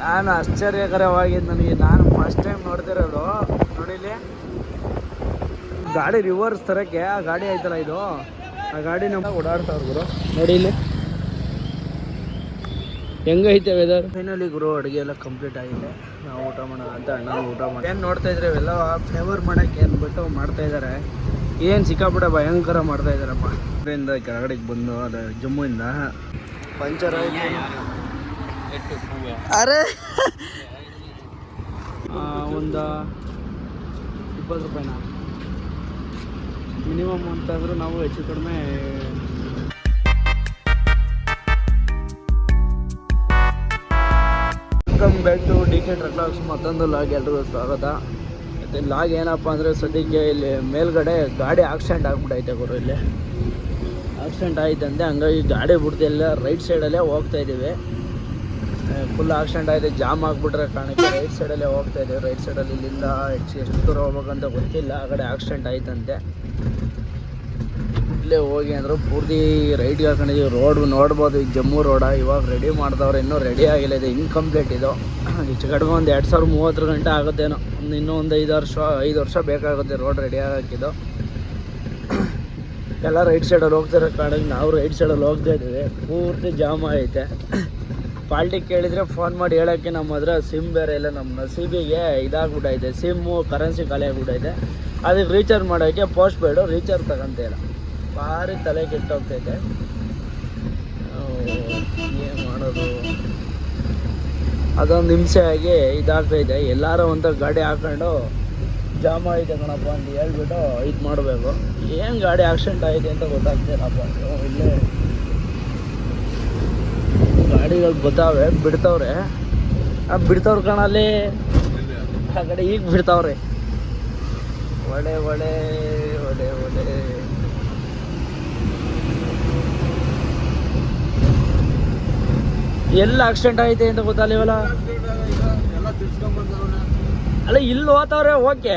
ನಾನು ಆಶ್ಚರ್ಯಕರವಾಗಿದ್ದು ನನಗೆ ನಾನು ಫಸ್ಟ್ ಟೈಮ್ ನೋಡ್ತಿರೋದು. ನೋಡಿಲಿ ಗಾಡಿ ರಿವರ್ಸ್ ತರಕ್ಕೆ ಆ ಗಾಡಿ ಐತಲ್ಲ ಇದು? ಆ ಗಾಡಿ ನಮ್ಮ ಓಡಾಡ್ತಾವ್ರು ಗುರು. ನೋಡಿ ಇಲ್ಲಿ. ಹೆಂಗೈತೆ ವೆದರ್ ಫೈನಲಿ ಗುರು, ಅಡುಗೆ ಎಲ್ಲ ಕಂಪ್ಲೀಟ್ ಆಗಿದೆ. ನಾವು ಊಟ ಮಾಡೋಣ ಅಂತ ಅಣ್ಣ ಊಟ ಮಾಡಿ ಏನು ನೋಡ್ತಾ ಇದ್ರೆ ಇವೆಲ್ಲ ಫ್ಲೇವರ್ ಮಾಡೋಕ್ಕೆ ಅಂದ್ಬಿಟ್ಟು ಮಾಡ್ತಾ ಇದ್ದಾರೆ ಏನು ಸಿಕ್ಕಾಪಟ್ಟೆ ಭಯಂಕರ ಮಾಡ್ತಾ ಇದ್ದಾರಪ್ಪ ಇದರಿಂದ ಕೆಳಗಡೆಗೆ ಬಂದು ಅದು ಜಮ್ಮುವಿಂದ ಪಂಚರ್ ಆಯ್ತು. ಅರೆ. ಒಂದು ಇಪ್ಪತ್ತು ರೂಪಾಯಿನ? ಮಿನಿಮಮ್ ಅಂತಂದ್ರೆ ನಾವು ಹೆಚ್ಚು ಕಡಿಮೆ welcome back to D K truck logs ಮತ್ತೊಂದು ಲಾಗ್ ಎಲ್ರಿಗೂ ಸ್ವಾಗತ. ಮತ್ತೆ ಲಾಗ್ ಏನಪ್ಪ ಅಂದರೆ ಸದ್ಯಕ್ಕೆ ಇಲ್ಲಿ ಮೇಲ್ಗಡೆ ಗಾಡಿ ಆಕ್ಸಿಡೆಂಟ್ ಆಗ್ಬಿಟ್ಟೈತೆ ಗುರು ಇಲ್ಲಿ. ಆಕ್ಸಿಡೆಂಟ್ ಆಯ್ತಂತೆ ಹಂಗಾಗಿ ಗಾಡಿ ಬಿಡ್ದೆಲ್ಲ ರೈಟ್ ಸೈಡಲ್ಲೇ ಹೋಗ್ತಾ ಇದ್ದೀವಿ. ಫುಲ್ ಆಕ್ಸಿಡೆಂಟ್ ಆಗಿದೆ ಜಾಮ್ ಆಗಿಬಿಟ್ರೆ ಕಾರಣಕ್ಕೆ ರೈಟ್ ಸೈಡಲ್ಲೇ ಹೋಗ್ತಾ ಇದ್ದೀವಿ. ರೈಟ್ ಸೈಡಲ್ಲಿ ಇಲ್ಲಿಂದ ಹೆಚ್ಚು ಎಷ್ಟು ದೂರ ಹೋಗ್ಬೇಕಂತ ಗೊತ್ತಿಲ್ಲ. ಆ ಕಡೆ ಆಕ್ಸಿಡೆಂಟ್ ಆಯ್ತಂತೆ. ಇಲ್ಲೇ ಹೋಗಿ ಅಂದರು ಪೂರ್ತಿ ರೈಟ್ಗೆ ಹಾಕೊಂಡಿದ್ದೀವಿ. ರೋಡ್ ನೋಡ್ಬೋದು. ಈಗ ಜಮ್ಮು ರೋಡ ಇವಾಗ ರೆಡಿ ಮಾಡ್ದವ್ರೆ ಇನ್ನೂ ರೆಡಿ ಆಗಿಲ್ಲ. ಇದೆ ಇನ್ಕಂಪ್ಲೀಟ್ ಇದು. ಹೆಚ್ಚು ಕಡಿಮೆ ಒಂದು ಎರಡು ಸಾವಿರ ಮೂವತ್ತು ಗಂಟೆ ಆಗುತ್ತೇನೋ. ಒಂದು ಇನ್ನೂ ಒಂದು ಐದು ವರ್ಷ ಐದು ವರ್ಷ ಬೇಕಾಗುತ್ತೆ ರೋಡ್ ರೆಡಿ ಆಗೋಕ್ಕಿದು. ಎಲ್ಲ ರೈಟ್ ಸೈಡಲ್ಲಿ ಹೋಗ್ತಿರೋ ಕಾರಣಕ್ಕೆ ನಾವು ರೈಟ್ ಸೈಡಲ್ಲಿ ಹೋಗ್ತಾ ಇದ್ದೀವಿ. ಪೂರ್ತಿ ಜಾಮ್ ಐತೆ ಪಾಲ್ಟಿ ಕೇಳಿದರೆ ಫೋನ್ ಮಾಡಿ ಹೇಳೋಕ್ಕೆ ನಮ್ಮ ಹತ್ರ ಸಿಮ್ ಬೇರೆ ಇಲ್ಲ ನಮ್ಮ ನಸೀಬಿಗೆ ಇದಾಗ್ಬಿಟ್ಟೈತೆ ಸಿಮ್ಮು ಕರೆನ್ಸಿ ಖಾಲಿ ಆಗ್ಬಿಟ್ಟೈತೆ ಅದಕ್ಕೆ ರೀಚಾರ್ಜ್ ಮಾಡೋಕ್ಕೆ ಪೋಸ್ಟ್ ಪೇಡು ರೀಚಾರ್ಜ್ ತಗೊಂತ ಇಲ್ಲ. ಭಾರಿ ತಲೆ ಕೆಟ್ಟೋಗ್ತೈತೆ. ಏನು ಮಾಡೋದು? ಅದೊಂದು ಹಿಂಸೆ ಆಗಿ ಇದಾಗ್ತೈತೆ. ಎಲ್ಲರೂ ಒಂದು ಗಾಡಿ ಹಾಕೊಂಡು, ಜಾಮ್ ಆಗಿದೆ ಕಣಪ್ಪ ಅಂತ ಹೇಳ್ಬಿಟ್ಟು ಇದು ಮಾಡಬೇಕು. ಏನು ಗಾಡಿ ಆಕ್ಸಿಡೆಂಟ್ ಆಗಿದೆ ಅಂತ ಗೊತ್ತಾಗ್ತಿಲ್ಲಪ್ಪ. ಇಲ್ಲೇ ಗಾಡಿಗಳು ಗೊತ್ತಾವೆ ಬಿಡ್ತಾವ್ರೆ. ಆ ಬಿಡ್ತಾವ್ರ ಕಣಲ್ಲಿ ಆ ಕಡೆ ಈಗ ಬಿಡ್ತಾವ್ರೆ. ಒಳ್ಳೆ ಒಳ್ಳೆ ಒಳ್ಳೆ ಒಳ್ಳೆ ಎಲ್ಲ ಆಕ್ಸಿಡೆಂಟ್ ಐತೆ ಅಂತ ಗೊತ್ತಾಗಲಿವಲ್ಲ ಅಲ್ಲ ಇಲ್ಲಿ ಹೋತವ್ರೆ ಓಕೆ.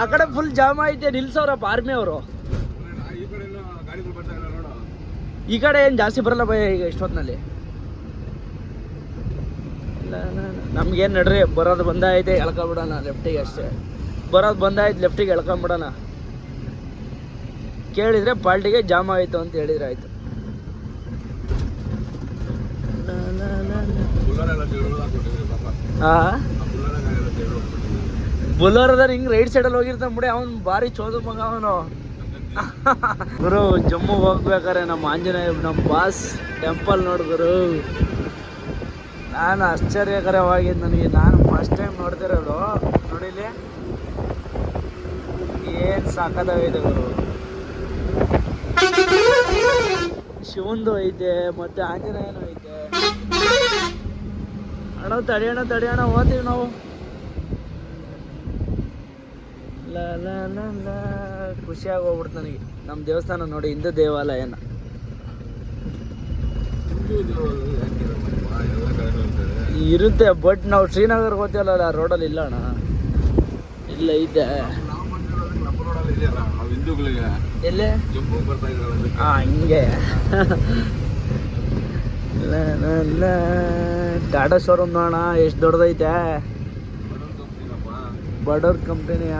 ಆ ಕಡೆ ಫುಲ್ ಜಾಮ್ ಐತೆ ನಿಲ್ಸವ್ರಪ್ಪ ಆರ್ಮಿ ಅವರು. ಈ ಕಡೆ ಏನು ಜಾಸ್ತಿ ಬರಲ್ಲ ಭಯ ಈಗ ಇಷ್ಟೊತ್ತಿನಲ್ಲಿ ನಮ್ಗೇನು ನಡ್ರಿ, ಬರೋದು ಬಂದಾಯ್ತೆ, ಎಳ್ಕೊಂಬಿಡೋಣ ಲೆಫ್ಟಿಗೆ ಅಷ್ಟೇ. ಬರೋದು ಬಂದಾಯ್ತು ಲೆಫ್ಟಿಗೆ ಎಳ್ಕೊಂಬಿಡೋಣ. ಕೇಳಿದ್ರೆ ಪಾಲ್ಟಿಗೆ ಜಾಮ್ ಆಯಿತು ಅಂತ ಹೇಳಿದ್ರೆ ಆಯ್ತು. ಹಾ ಬುಲ್ಲೋರದ ಹಿಂಗೆ ರೈಟ್ ಸೈಡಲ್ಲಿ ಹೋಗಿರ್ತಾನೆ ಬಿಡಿ, ಅವ್ನು ಭಾರಿ ಚೋದ ಮಗ ಅವನು. ಗುರು, ಜಮ್ಮು ಹೋಗ್ಬೇಕಾರೆ ನಮ್ಮ ಆಂಜನೇಯ ನಮ್ಮ ಬಾಸ್ ಟೆಂಪಲ್ ನೋಡು ಗುರು. ನಾನು ಆಶ್ಚರ್ಯಕರವಾಗಿದ್ದು ನನಗೆ ನಾನು ಫಸ್ಟ್ ಟೈಮ್ ನೋಡ್ತಿರೋದು. ನೋಡಿಲಿ ಏನು ಸಾಕದಾಗಿದೆ ಗುರು. ಶಿವಂದು ಐತೆ, ಮತ್ತೆ ಆಂಜನೇಯನೂ ಐತೆ. ಅಣ್ಣ ತಡಿಯೋಣ ತಡಿಯೋಣ ಹೋತೀವಿ ನಾವು. ಖುಷಿಯಾಗಿ ಹೋಗ್ಬಿಡ್ತು ನನಗೆ. ನಮ್ಮ ದೇವಸ್ಥಾನ ನೋಡಿ ಹಿಂದೂ ದೇವಾಲಯನ. ಇರುತ್ತೆ ಬಟ್ ನಾವು ಶ್ರೀನಗರ್ಗೆ ಹೋಗ್ತೀವಲ್ಲ ರೋಡಲ್ಲಿ ಇಲ್ಲ ಅಣ್ಣ? ಇಲ್ಲ ಇದೆ. ಎಲ್ಲೇ? ಹಾ ಹಿಂಗೆ. ಟಾಟಾ ಶೋರೂಮ್ ನೋಡೋಣ ಎಷ್ಟು ದೊಡ್ಡದೈತೆ. ಬಡೋರ್ ಕಂಪ್ನಿಯ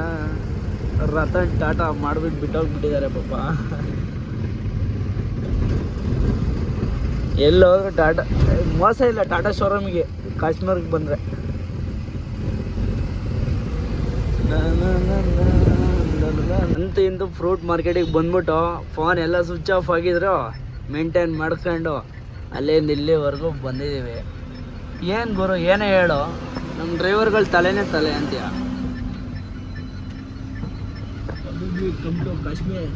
ರತನ್ ಟಾಟಾ ಮಾಡ್ಬಿಟ್ಟು ಬಿಟ್ಟೋಗ್ಬಿಟ್ಟಿದ್ದಾರೆ ಪಾಪ. ಎಲ್ಲೋದ್ರು ಟಾಟಾ ಮೋಸ ಇಲ್ಲ ಟಾಟಾ ಶೋರೂಮಿಗೆ ಕಾಶ್ಮೀರ್ಗೆ ಬಂದರೆ. ಅಂತ ಇಂದು ಫ್ರೂಟ್ ಮಾರ್ಕೆಟಿಗೆ ಬಂದ್ಬಿಟ್ಟು ಫೋನ್ ಎಲ್ಲ ಸ್ವಿಚ್ ಆಫ್ ಆಗಿದ್ರು ಮೇಂಟೈನ್ ಮಾಡ್ಕೊಂಡು ಅಲ್ಲೇ ಇಲ್ಲಿವರೆಗೂ ಬಂದಿದ್ದೀವಿ. ಏನು ಗುರು, ಏನೇ ಹೇಳು ನಮ್ಮ ಡ್ರೈವರ್ಗಳು ತಲೆನೇ ತಲೆ ಅಂತೀಯ? ಕಾಶ್ಮೀರ್.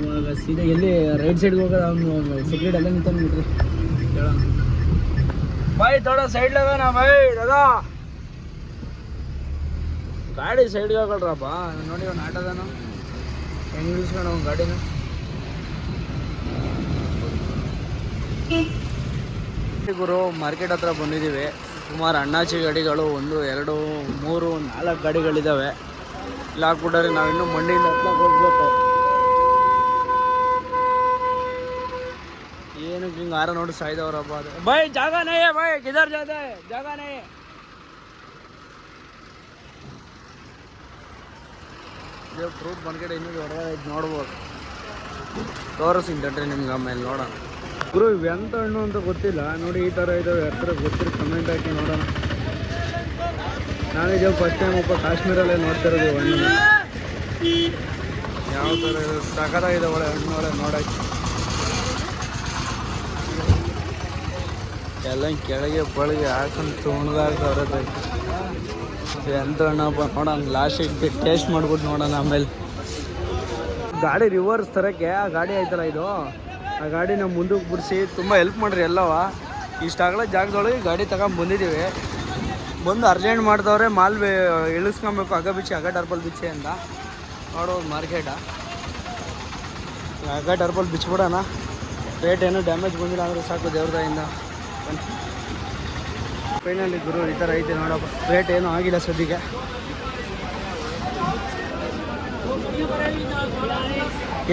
ಇವಾಗ ಸೀದಾ ಎಲ್ಲಿ ರೈಟ್ ಸೈಡ್ಗೆ ಹೋಗೋದು ಅವ್ನು ಸೆಕ್ರೆಟ್ ಅಲ್ಲೇ ನಿಂತ ನೋಡ್ರಿ ಹೇಳೋಣ ಬಾಯ್ ತೋಡ ಸೈಡ್ ಬಾಯ್ ದಾದಾ ಗಾಡಿ ಸೈಡ್ಗೆ ಬಾ. ನೋಡಿ ಅವ್ನು ಆಟೋದನು ಹೆಂಗ್ ನಿಲ್ಸ್ಕೊಂಡು ಅವ್ನು ಗಾಡಿನ. ಗುರು ಮಾರ್ಕೆಟ್ ಹತ್ರ ಬಂದಿದ್ದೀವಿ. ಸುಮಾರು ಅಣ್ಣಾಚಿ ಗಾಡಿಗಳು ಒಂದು, ಎರಡು, ಮೂರು, ನಾಲ್ಕು ಗಾಡಿಗಳಿದ್ದಾವೆ ಇಲ್ಲಿ ಹಾಕ್ಬಿಟ್ಟಾರೆ ನಾವಿನ್ನೂ ಮಣ್ಣಿನ ಹತ್ಲಾಕ್ ಹೋಗ್ಬೇಕು. ಏನು ಹಿಂಗೆ ಆರ ನೋಡಿ ಸಾಯ್ದವ್ರಪ್ಪ ಅದು. ಬೈ, ಜಾಗ ನೈ ಬೈ, ಗಿದರ್ ಹೈ ಜಾಗ ನೈ. ಇದು ಫ್ರೂಟ್ ಬಂದ್ಕಡೆ ಇನ್ನೂ ಹೊರಗಡೆ ನೋಡ್ಬೋದು. ತೋರಿಸ್ತೀನಿ ನಿಮ್ಗೆ ಆಮೇಲೆ ನೋಡೋಣ. ಗುರು ಇವೆಂತ ಹಣ್ಣು ಅಂತ ಗೊತ್ತಿಲ್ಲ. ನೋಡಿ ಈ ಥರ ಇದಾವೆ. ಹತ್ರ ಗೊತ್ತಿರೋ ಕಮೆಂಟ್ ಹಾಕಿ ನೋಡೋಣ. ನಾನೀಗ ಫಸ್ಟ್ ಟೈಮ್ ಒಬ್ಬ ಕಾಶ್ಮೀರಲ್ಲೇ ನೋಡ್ತಾ ಇರೋದು ಹಣ್ಣು ಯಾವ ಥರ ಇದೆ? ಸಖತ್ತಾಗಿದೆ ಒಳ್ಳೆ ಹಣ್ಣು ಒಳ್ಳೆ ನೋಡೋಕ್ಕೆ ಎಲ್ಲ ಕೆಳಗೆ ಪಳಗೆ ಹಾಕೊಂಡು ತುಣದಾಗ್ತವ್ರೆ ಎಂತ ಹಣ್ಣಪ್ಪ ನೋಡೋಣ ಲಾಸ್ಟಿಗೆ ಟೇಸ್ಟ್ ಮಾಡ್ಬಿಟ್ಟು ನೋಡೋಣ ಆಮೇಲೆ. ಗಾಡಿ ರಿವರ್ಸ್ ತರಕ್ಕೆ ಆ ಗಾಡಿ ಆಯ್ತಲ್ಲ ಇದು? ಆ ಗಾಡಿ ನಮ್ಮ ಮುಂದಕ್ಕೆ ಬಿಡಿಸಿ ತುಂಬ ಹೆಲ್ಪ್ ಮಾಡ್ರಿ ಎಲ್ಲವ. ಇಷ್ಟಾಗಲ ಜಾಗದೊಳಗೆ ಗಾಡಿ ತಗೊಂಡು ಬಂದಿದ್ದೀವಿ ಬಂದು ಅರ್ಜೆಂಟ್ ಮಾಡಿದವ್ರೆ ಮಾಲ್ ಬೇ ಇಳಿಸ್ಕೊಬೇಕು, ಅಗ ಬಿಚ್ಚಿ, ಅಗ ಡರ್ಬಲ್ ಬಿಚ್ಚಿ ಅಂತ. ನೋಡೋದು ಮಾರ್ಕೆಟ. ಅಗ ಡರ್ಬಲ್ ಬಿಚ್ಬಿಡೋಣ. ರೇಟ್ ಏನೂ ಡ್ಯಾಮೇಜ್ ಬಂದಿಲ್ಲ ಅಂದರೆ ಸಾಕು ದೇವ್ರದಾಯಿಂದ ಫೈನಲಿ ಗುರು, ಈ ಥರ ಐತೆ ನೋಡಪ್ಪ ರೇಟ್ ಏನೂ ಆಗಿಲ್ಲ ಸದ್ಯಕ್ಕೆ.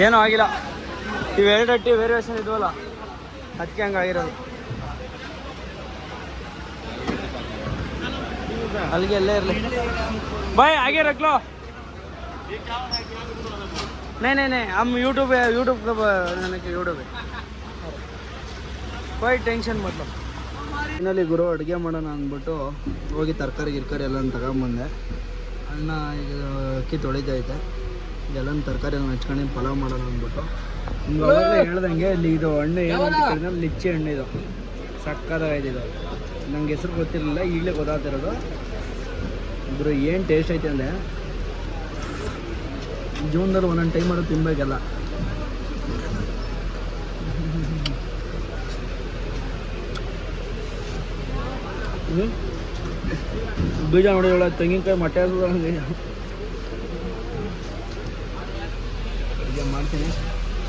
ಏನೂ ಆಗಿಲ್ಲ. ಇವೆರಡು ಅಟ್ಟಿ ವೇರಿಯೇಷನ್ ಇದ್ವಲ್ಲ, ಅದಕ್ಕೆ ಹಂಗೆ ಅಲ್ಲಿಗೆ ಎಲ್ಲೇ ಇರಲಿ ಬಾಯ್ आगे रख लो नहीं नहीं नहीं हम यूट्यूब है यूट्यूब का ನನಗೆ ಯೂಟ್ಯೂಬ್ कोई ಟೆನ್ಷನ್ मतलब ಫೈನಲಿ ಗುರು ಅಡುಗೆ ಮಾಡೋಣ ಅಂದ್ಬಿಟ್ಟು ಹೋಗಿ ತರಕಾರಿ ಗಿರ್ಕಾರಿ ಎಲ್ಲ ತಗೊಂಬಂದೆ ಅಣ್ಣ ಈಗ ಅಕ್ಕಿ ತೊಳಿತೈತೆ ಇದೆಲ್ಲ ತರಕಾರಿ ಎಲ್ಲ ಹಚ್ಕೊಂಡು ಪಲಾವ್ ಮಾಡೋಣ ಅಂದ್ಬಿಟ್ಟು ನಿಮ್ಗೆ ಅವಾಗಲೇ ಹೇಳ್ದಂಗೆ ಇಲ್ಲಿ ಇದು ಹಣ್ಣು ಏನು ಅಂತ ಕೇಳಿದ್ರೆ ಲಿಚ್ಚಿ ಹಣ್ಣು ಇದು ಸಕ್ಕದಾಗಿದೆ ಇದು ನಂಗೆ ಹೆಸರು ಗೊತ್ತಿರಲಿಲ್ಲ ಈಗಲೇ ಗೊತ್ತಾಗ್ತಿರೋದು. ಇಬ್ಬರು ಏನು ಟೇಸ್ಟ್ ಐತೆ ಅಂದರೆ? ಜೀವನದಲ್ಲಿ ಒಂದೊಂದು ಟೈಮ್ ಅದು ತಿನ್ಬೇಕಲ್ಲ. ಬೀಜ ನೋಡಿದಳ ತೆಂಗಿನಕಾಯಿ ಮೊಟ್ಟೆ ಮಾಡ್ತೀನಿ.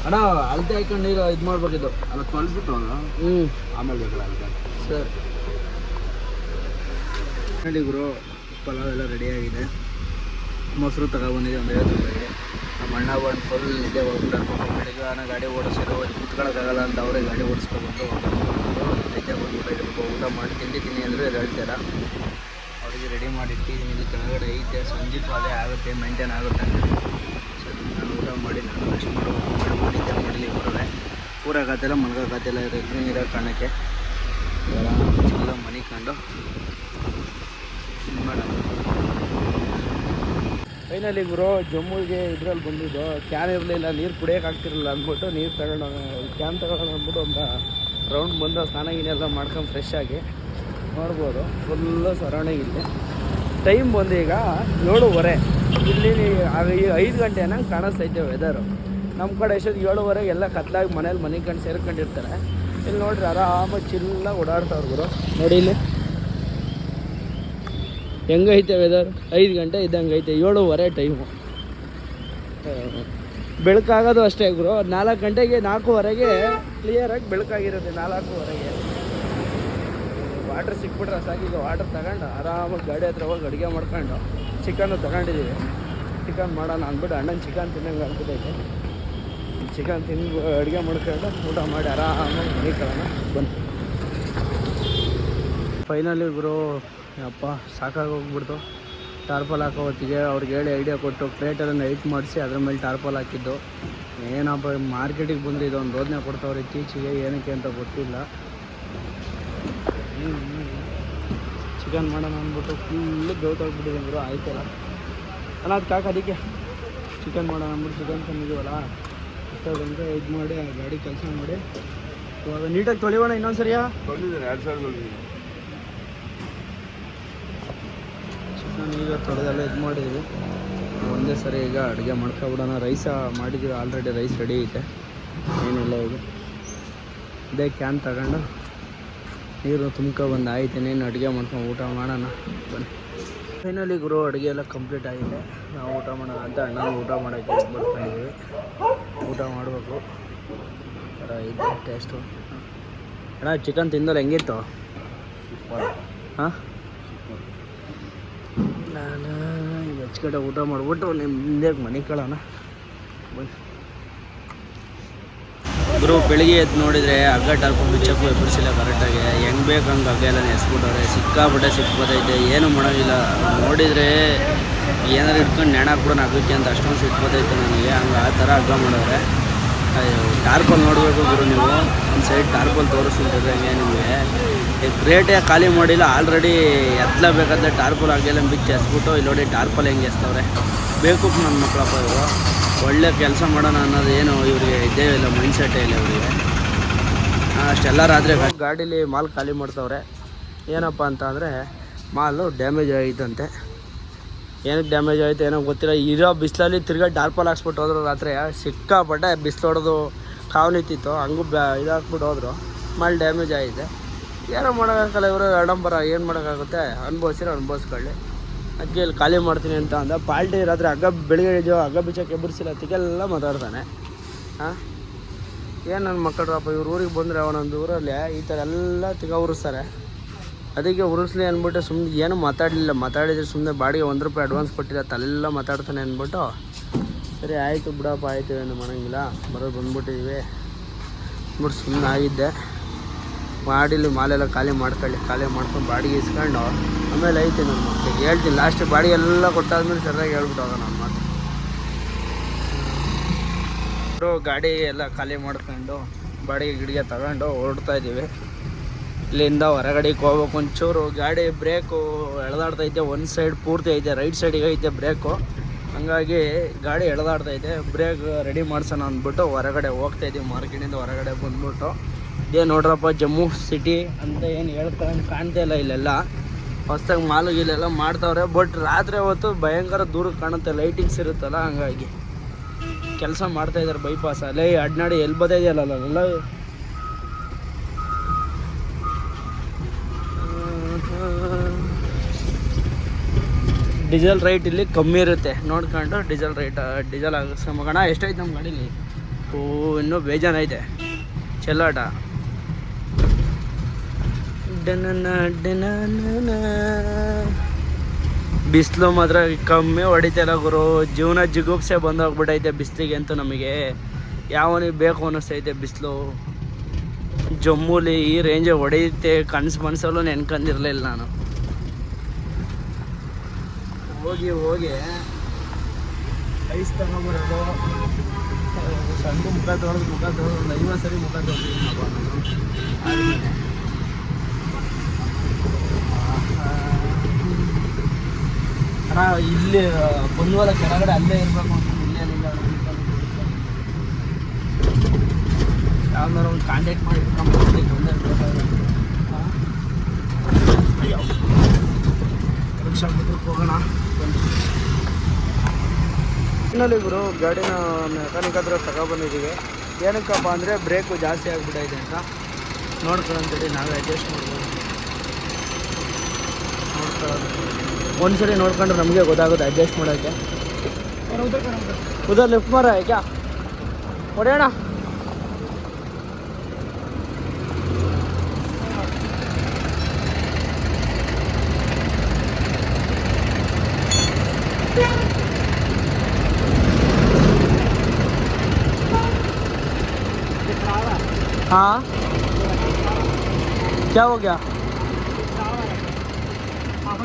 ಅಣ್ಣ ಅಳತೆ ಹಾಕೊಂಡು ನೀರು ಇದು ಮಾಡ್ಬೇಕಿದ್ದು ಅಲ್ಲ ತೊಳ್ಬಿಟ್ಟು ಹ್ಞೂ ಆಮೇಲೆ ಬೇಕಲ್ಲ ಅಳತೆ. ಸರ್. ಹೇಳಿ ಗುರು, ಪಲಾವ್ ಎಲ್ಲ ರೆಡಿಯಾಗಿದೆ ಮೊಸರು ತಗೊಬಂದಿದೆ ಒಂದು ಐವತ್ತು ರೂಪಾಯಿಗೆ. ನಮ್ಮ ಅಣ್ಣ ಬಂದು ಫುಲ್ ನಿದ್ದೆ ಹೋಗ್ಬಿಟ್ಟು ಬೆಳಿಗ್ಗೆ ನಾನು ಗಾಡಿ ಓಡಿಸಿರೋ ಕುತ್ಕೊಳ್ಳೋಕ್ಕಾಗಲ್ಲ ಅಂತ ಅವರೇ ಗಾಡಿ ಓಡಿಸ್ಕೊಬಂದು ನಿದ್ದೆ ಬಂದ್ಬಿಟ್ಟು ಊಟ ಮಾಡಿ ತಿಂಡಿ ತಿನ್ನಿ ಅಂದರೆ ಹೇಳ್ತೀರಾ? ಅವರಿಗೆ ರೆಡಿ ಮಾಡಿಟ್ಟಿದ್ದೀನಿ ಇಲ್ಲಿ ಕೆಳಗಡೆ ಐತೆ. ಸಂಜೆ ಅದೇ ಆಗುತ್ತೆ ಮೈಂಟೈನ್ ಆಗುತ್ತೆ ಸೊ ನಾನು ಊಟ ಮಾಡಿ ನಾನು ರೆಸ್ಟ್ ಮಾಡೋ ನಿದ್ದೆ ಮಾಡಲಿ ಬರೋದೆ. ಕೂರಾಗತ್ತೆಲ್ಲ ಮಲ್ಗೋಕತ್ತೆಲ್ಲ ಇರೋ ಇರೋ ಕಾರಣಕ್ಕೆ. ಎಲ್ಲ ಮನೆ ಕಂಡು. ಫೈನಲಿ ಗುರು ಜಮ್ಮುಗೆ ಇದ್ರಲ್ಲಿ ಬಂದಿದ್ದು ಕ್ಯಾನ್ ಇರಲಿಲ್ಲ ನೀರು ಕುಡಿಯೋಕೆ ಆಗ್ತಿರಲಿಲ್ಲ ಅಂದ್ಬಿಟ್ಟು ನೀರು ತಗೊಂಡು ಕ್ಯಾನ್ ತಗೊಳ್ಳೋಣ ಅಂದ್ಬಿಟ್ಟು ಒಂದು ರೌಂಡ್ ಬಂದು ಸ್ನಾನ ಗಿನೆಲ್ಲ ಮಾಡ್ಕೊಂಡು ಫ್ರೆಶ್ ಆಗಿ ನೋಡ್ಬೋದು. ಫುಲ್ಲು ಸರೌಂಡಿಂಗ್ ಇಲ್ಲಿ. ಟೈಮ್ ಬಂದು ಈಗ ಏಳುವರೆ. ಇಲ್ಲಿ ಐದು ಗಂಟೆ ಏನಂಗೆ ಕಾಣಿಸ್ತೈತೆ ವೆದರು ನಮ್ಮ ಕಡೆ ಎಷ್ಟೊತ್ತಿಗೆ ಏಳುವರೆಗೆ ಎಲ್ಲ ಕತ್ಲಾಗಿ ಮನೇಲಿ ಮನೆ ಕಂಡು ಸೇರ್ಕೊಂಡಿರ್ತಾರೆ. ಇಲ್ಲಿ ನೋಡ್ರಿ ಆರಾಮಾಗಿ ಚಿಲ್ಲಾಗಿ ಓಡಾಡ್ತಾವ್ರು ಗುರು. ನೋಡಿ ಇಲ್ಲಿ. ಹೆಂಗೈತೆ ವೆದರ್ ಐದು ಗಂಟೆ ಇದ್ದಂಗೆ ಐತೆ, ಏಳುವರೆ ಟೈಮು ಬೆಳಕಾಗೋದು ಅಷ್ಟೇ ಗುರು. ನಾಲ್ಕು ಗಂಟೆಗೆ, ನಾಲ್ಕೂವರೆಗೆ ಕ್ಲಿಯರಾಗಿ ಬೆಳಕಾಗಿರುತ್ತೆ, ನಾಲ್ಕೂವರೆಗೆ. ವಾಟ್ರ್ ಸಿಕ್ಬಿಟ್ರೆ ಸಾಕೀಗ ವಾಟ್ರ್ ತಗೊಂಡು ಆರಾಮಾಗಿ ಗಾಡಿ ಹತ್ರ ಹೋಗಿ ಅಡುಗೆ ಮಾಡ್ಕೊಂಡು ಚಿಕನ್ನು ತಗೊಂಡಿದ್ದೀವಿ. ಚಿಕನ್ ಮಾಡೋಣ ಅಂದ್ಬಿಟ್ಟು ಅಣ್ಣನ ಚಿಕನ್ ತಿನ್ನಂಗೆ ಅನ್ಬಿಟ್ಟೈತೆ. ಚಿಕನ್ ತಿಂದು ಅಡುಗೆ ಮಾಡ್ಕೊಂಡು ಊಟ ಮಾಡಿ ಆರಾಮಾಗಿ ಮನೆ ಕಳೋಣ ಬಂತು ಫೈನಲಿ ಗುರು ಅಪ್ಪ, ಸಾಕಾಗಿ ಹೋಗ್ಬಿಡ್ತು. ಟಾರ್ಪಲ್ ಹಾಕೋ ಹೊತ್ತಿಗೆ ಅವ್ರಿಗೆ ಹೇಳಿ ಐಡಿಯಾ ಕೊಟ್ಟು ಪ್ಲೇಟೆಲ್ಲ ಹೈಟ್ ಮಾಡಿಸಿ ಅದ್ರ ಮೇಲೆ ಟಾರ್ಪಲ್ ಹಾಕಿದ್ದು. ಏನಪ್ಪ, ಮಾರ್ಕೆಟಿಗೆ ಬಂದು ಇದೊಂದು ರೋದನೆ ಕೊಡ್ತಾವ್ರೆ ಇತ್ತೀಚೆಗೆ, ಏನಕ್ಕೆ ಅಂತ ಗೊತ್ತಿಲ್ಲ. ಚಿಕನ್ ಮಾಡೋಣ ಅಂದ್ಬಿಟ್ಟು ಫುಲ್ಲು ಬೇವ್ತಾಗ್ಬಿಟ್ಟಿದ್ರು ಆಯ್ತಲ್ಲ. ಅಲ್ಲ, ಅದು ಕಾಕ ಅದಕ್ಕೆ. ಚಿಕನ್ ಮಾಡೋಣ ಅಂದ್ಬಿಟ್ಟು ಚಿಕನ್ ತಂದಿದ್ದೀವಲ್ಲ ಇಷ್ಟೊಂದು ಇದು ಮಾಡಿ ಗಾಡಿ ಕೆಲಸ ಮಾಡಿ. ಇವಾಗ ನೀಟಾಗಿ ತೊಳಿಯೋಣ ಇನ್ನೊಂದು ಸರಿಯಾ ಎರಡು ಸಾವಿರ ಚಿಕನ್ ಈಗ ತೊಳೆದೆಲ್ಲ ಇದು ಮಾಡಿದ್ವಿ. ಒಂದೇ ಸರಿ ಈಗ ಅಡುಗೆ ಮಾಡ್ಕೊಬಿಡೋಣ. ರೈಸ ಮಾಡಿದ್ದೀವಿ ಆಲ್ರೆಡಿ ರೈಸ್ ರೆಡಿ ಐತೆ. ಏನಿಲ್ಲ ಈಗ. ಇದೇ ಕ್ಯಾನ್ ತಗೊಂಡು ನೀರು ತುಂಬ್ಕೊ ಬಂದು. ಆಯ್ತು ಇನ್ನೇನು ಅಡುಗೆ ಮಾಡ್ಕೊಂಡು ಊಟ ಮಾಡೋಣ. ಬನ್ನಿ. ಫೈನಲಿ ಗುರು ಅಡುಗೆ ಎಲ್ಲ ಕಂಪ್ಲೀಟ್ ಆಗಿದೆ. ನಾವು ಊಟ ಮಾಡೋಣ ಅಂತ ಅಣ್ಣ ಊಟ ಮಾಡೋಕ್ಕೆ ಬರ್ಕೊಂಡಿದ್ವಿ ಊಟ ಮಾಡಬೇಕು. ಥರ ಇದೆ ಟೇಸ್ಟು ಅಣ್ಣ ಚಿಕನ್ ತಿಂದಲ್ಲ ಹೆಂಗಿತ್ತು? ಹಾಂ? ನಾನು ಕಡೆ ಊಟ ಮಾಡಿಬಿಟ್ಟು ನಿಮ್ದೇ ಮನೆ ಕಳೋಣ. ಗುರು, ಬೆಳಿಗ್ಗೆ ಎದ್ದು ನೋಡಿದರೆ ಹಗ್ಗ ಟಾರ್ಪು ಬಿಚ್ಚಕ್ಕೂ ಎಬ್ಬರಿಸಿಲ್ಲ ಕರೆಕ್ಟಾಗಿ ಹೆಂಗೆ ಬೇಕು ಹಂಗೆ ಹಗ್ಗ ಎಲ್ಲ ಎಸ್ಬಿಟ್ಟವ್ರೆ ಸಿಕ್ಕಾಬಿಟ್ಟೆ ಸಿಕ್ಬೋದೈತೆ ಏನು ಮಾಡೋಂಗಿಲ್ಲ ನೋಡಿದರೆ ಏನಾರು ಇಟ್ಕೊಂಡು ನೆಣ ಕೂಡ ಹಗ್ಗಕ್ಕೆ ಅಂತ ಅಷ್ಟೊಂದು ಸಿಕ್ಬೋದೈತೆ ನನಗೆ. ಹಂಗೆ ಆ ಥರ ಹಗ್ಗ ಮಾಡೋರೆ ಟಾರ್ಪಲ್ ನೋಡಬೇಕು ಗುರು ನೀವು. ಒಂದು ಸೈಡ್ ಟಾರ್ಪಲ್ ಹಂಗೆ ನಿಮಗೆ ರೇಟೇ ಖಾಲಿ ಮಾಡಿಲ್ಲ ಆಲ್ರೆಡಿ ಎತ್ತಲೇಬೇಕಾದ್ರೆ ಟಾರ್ಪಲ್ ಹಾಗೆಲ್ಲ ಬಿಚ್ಚಿ ಎಸ್ಬಿಟ್ಟು ಇಲ್ಲಿ ನೋಡಿ ಟಾರ್ಪಲ್ ಹೆಂಗೆ ಎಸ್ತವ್ರೆ. ಬೇಕು ನನ್ನ ಮಕ್ಕಳಪ್ಪ ಇವರು. ಒಳ್ಳೆ ಕೆಲಸ ಮಾಡೋಣ ಅನ್ನೋದು ಏನು ಇವರಿಗೆ ಇದೇ ಇಲ್ಲ ಮೈಂಡ್ ಸೆಟ್ಟೇ ಇಲ್ಲ ಇವರಿಗೆ. ಅಷ್ಟೆಲ್ಲ ರಾತ್ರಿ ಗಾಡೀಲಿ ಮಾಲ್ ಖಾಲಿ ಮಾಡ್ತವ್ರೆ. ಏನಪ್ಪ ಅಂತ ಅಂದರೆ ಮಾಲು ಡ್ಯಾಮೇಜ್ ಆಯಿತಂತೆ. ಏನಕ್ಕೆ ಡ್ಯಾಮೇಜ್ ಆಯಿತು ಏನೋ ಗೊತ್ತಿಲ್ಲ. ಇರೋ ಬಿಸಿಲಲ್ಲಿ ತಿರ್ಗಾ ಡಾರ್ಪಲ್ ಹಾಕ್ಸ್ಬಿಟ್ಟು ಹೋದ್ರು ರಾತ್ರಿ. ಸಿಕ್ಕಾಪಟ್ಟೆ ಬಿಸಿಲು ಹೊಡೆದು ಕಾವು ನಿಂತಿತ್ತು ಹಂಗೂ ಬ್ಯಾ ಇದಾಕ್ಬಿಟ್ಟು ಹೋದ್ರು. ಮಾಲ್ ಡ್ಯಾಮೇಜ್ ಆಗಿದೆ. ಏನೋ ಮಾಡೋಕ್ಕಾಗಲ್ಲ ಇವರು ಆಡಂಬರ ಏನು ಮಾಡೋಕ್ಕಾಗುತ್ತೆ? ಅನುಭವಿಸಿರೋ ಅನುಭವಿಸ್ಕೊಳ್ಳಿ. ಅದಕ್ಕೆ ಇಲ್ಲಿ ಖಾಲಿ ಮಾಡ್ತೀನಿ ಅಂತ ಅಂದ, ಪಾಲ್ಟಿ ರಾತ್ರಿ ಹಗ್ಗ ಬೆಳಿಗ್ಗೆ ಜೋ ಹಗ್ಗ ಬಿಚ್ಚಕ್ಕೆ ಎಬ್ಬರಿಸಿಲ್ಲ ಅದಕ್ಕೆಲ್ಲ ಮಾತಾಡ್ತಾನೆ. ಹಾಂ? ಏನು ನನ್ನ ಮಕ್ಕಳಪ್ಪ ಇವ್ರ ಊರಿಗೆ ಬಂದರೆ ಅವನೊಂದು ಊರಲ್ಲಿ ಈ ಥರ ಎಲ್ಲ ತಿಗ ಉರಿಸ್ತಾರೆ. ಅದಕ್ಕೆ ಉರಿಸ್ಲಿ ಅಂದ್ಬಿಟ್ಟು ಸುಮ್ಮನೆ ಏನು ಮಾತಾಡಲಿಲ್ಲ. ಮಾತಾಡಿದ್ರೆ ಸುಮ್ಮನೆ ಬಾಡಿಗೆ ಒಂದು ರೂಪಾಯಿ ಅಡ್ವಾನ್ಸ್ ಕೊಟ್ಟಿಲ್ಲ ತಲೆಲ್ಲ ಮಾತಾಡ್ತಾನೆ ಅಂದ್ಬಿಟ್ಟು, ಸರಿ ಆಯಿತು ಬಿಡಪ್ಪ, ಆಯಿತು ಏನು ಮಾಡೋಂಗಿಲ್ಲ. ಬರೋದು ಬಂದ್ಬಿಟ್ಟಿದ್ದೀವಿ ಬಿಟ್ಟು ಸುಮ್ಮನೆ ಆಗಿದ್ದೆ. ಮಾಡಿಲಿ ಮಾಲೆಲ್ಲ ಖಾಲಿ ಮಾಡ್ಕೊಳ್ಳಿ, ಖಾಲಿ ಮಾಡ್ಕೊಂಡು ಬಾಡಿಗೆ ಇಸ್ಕೊಂಡು, ಆಮೇಲೆ ಐತೆ ನನ್ನ ಮಕ್ಕಳಿಗೆ ಹೇಳ್ತೀನಿ ಲಾಸ್ಟ್ ಬಾಡಿಗೆ ಎಲ್ಲ ಕೊಟ್ಟಾದ್ಮೇಲೆ ಸರಿಯಾಗಿ ಹೇಳ್ಬಿಟ್ಟು ನನ್ನ ಮಾತು. ಗಾಡಿ ಎಲ್ಲ ಖಾಲಿ ಮಾಡ್ಕೊಂಡು, ಬಾಡಿಗೆ ಗಿಡಿಗೆ ತಗೊಂಡು ಹೊರಡ್ತಾ ಇದ್ದೀವಿ ಇಲ್ಲಿಂದ ಹೊರಗಡೆಗೆ ಹೋಗ್ಬೇಕು. ಒಂಚೂರು ಗಾಡಿ ಬ್ರೇಕು ಎಳೆದಾಡ್ತೈತೆ ಒಂದು ಸೈಡ್ ಪೂರ್ತಿ ಐತೆ ರೈಟ್ ಸೈಡಿಗೆ ಐತೆ ಬ್ರೇಕು. ಹಂಗಾಗಿ ಗಾಡಿ ಎಳೆದಾಡ್ತೈತೆ ಬ್ರೇಕ್ ರೆಡಿ ಮಾಡ್ಸೋಣ ಅಂದ್ಬಿಟ್ಟು ಹೊರಗಡೆ ಹೋಗ್ತಾ ಇದ್ದೀವಿ ಮಾರ್ಕೆಟಿಂದ ಹೊರಗಡೆ ಬಂದ್ಬಿಟ್ಟು. ಇದೇ ನೋಡ್ರಪ್ಪ, ಜಮ್ಮು ಸಿಟಿ ಅಂತ ಏನು ಹೇಳ್ಕೊಂಡು ಕಾಣ್ತಾ ಇಲ್ಲ ಇಲ್ಲೆಲ್ಲ. ಹೊಸ್ದಾಗಿ ಮಾಲು ಇಲ್ಲೆಲ್ಲ ಮಾಡ್ತಾವ್ರೆ ಬಟ್ ರಾತ್ರಿ ಹೊತ್ತು ಭಯಂಕರ ದೂರ ಕಾಣುತ್ತೆ ಲೈಟಿಂಗ್ಸ್ ಇರುತ್ತಲ್ಲ ಹಂಗಾಗಿ. ಕೆಲಸ ಮಾಡ್ತಾ ಇದ್ದಾರೆ ಬೈಪಾಸ್ ಅಲ್ಲೇ ಅಡ್ನಾಡಿ ಎಲ್ಲಿ ಬತ್ತಾ ಇದೆಯಲ್ಲ ಅಲ್ಲೆಲ್ಲ? ಡೀಸೆಲ್ ರೈಟ್ ಇಲ್ಲಿ ಕಮ್ಮಿ ಇರುತ್ತೆ. ನೋಡ್ಕೊಂಡು ಡೀಸೆಲ್ ರೇಟ್ ಡೀಸೆಲ್ ಹಾಕಿಸ್ಕೊಂಬೋಣ ಎಷ್ಟೈತೆ ನಮ್ಮ ಗಾಡೀಲಿ? ಓ, ಇನ್ನೂ ಬೇಜಾನೈತೆ ಚೆಲ್ಲಾಟ. ಬಿಸಿಲು ಮಾತ್ರ ಕಮ್ಮಿ ಹೊಡಿತಿಲ್ಲ ಗುರು. ಜೀವನ ಜಿಗುಪ್ಸೆ ಬಂದೋಗ್ಬಿಟ್ಟೈತೆ ಬಿಸಿಲಿಗೆ ಅಂತ ನಮಗೆ. ಯಾವನಿಗೆ ಬೇಕು ಅನ್ನಿಸ್ತೈತೆ ಬಿಸಿಲು. ಜಮ್ಮುಲಿ ಈ ರೇಂಜ್ ಹೊಡೆಯುತ್ತೆ. ಕನ್ಸು ಮನಸಲ್ಲೂ ನೆನ್ಕೊಂಡಿರ್ಲಿಲ್ಲ ನಾನು. ಹೋಗಿ ಹೋಗಿ. ಐಸ್ ತಗೊಂಬರೋದು ಸಣ್ಣ ಮುಖ ತೊಗೊಂಡು ಮುಖ ತೊಗೊಂಡು ಐವತ್ತು ಸರಿ ಮುಖ ತೊಳೆದಿದ್ದೀನಪ್ಪ ನಾನು. ಅಣ್ಣ ಇಲ್ಲಿ ಬಂದ್ವಲ್ಲ ಕೆಳಗಡೆ ಅಲ್ಲೇ ಇರಬೇಕು ಅಂತ ಇಲ್ಲೇ ಇಲ್ಲ ಯಾವ್ದಾರ ಒಂದು ಕಾಂಟ್ಯಾಕ್ಟ್ ಮಾಡಿ ಕಂಪ್ನಿ ಬಂದೇ ರಕ್ಷಾಪತ್ರಕ್ಕೆ ಹೋಗೋಣ. ಇನ್ನಲ್ಲಿ ಗುರು, ಗಾಡಿನ ಮೆಕ್ಯಾನಿಕ್ ಹತ್ರ ತಗೊಬಂದಿದ್ದೀವಿ ಏನಕ್ಕಪ್ಪ ಅಂದರೆ ಬ್ರೇಕು ಜಾಸ್ತಿ ಆಗಿಬಿಟ್ಟೈತೆ ಅಂತ. ನೋಡ್ಕೊಳ್ಳಿ ನಾವೇ ಅಡ್ಜಸ್ಟ್ ಮಾಡ್ಬೋದು ನೋಡ್ಕೊಳ್ಳೋದು ಒಂದ್ಸರಿ ನೋಡ್ಕೊಂಡ್ರೆ ನಮಗೆ ಗೊತ್ತಾಗುತ್ತೆ ಅಡ್ಜಸ್ಟ್ ಮಾಡೋಕ್ಕೆ ಉದರ್ ಲಿಫ್ಟ್ ಮಾರ ಕ್ಯಾ ಹೊಡೆಯೋಣ हाँ क्या हो गया आपने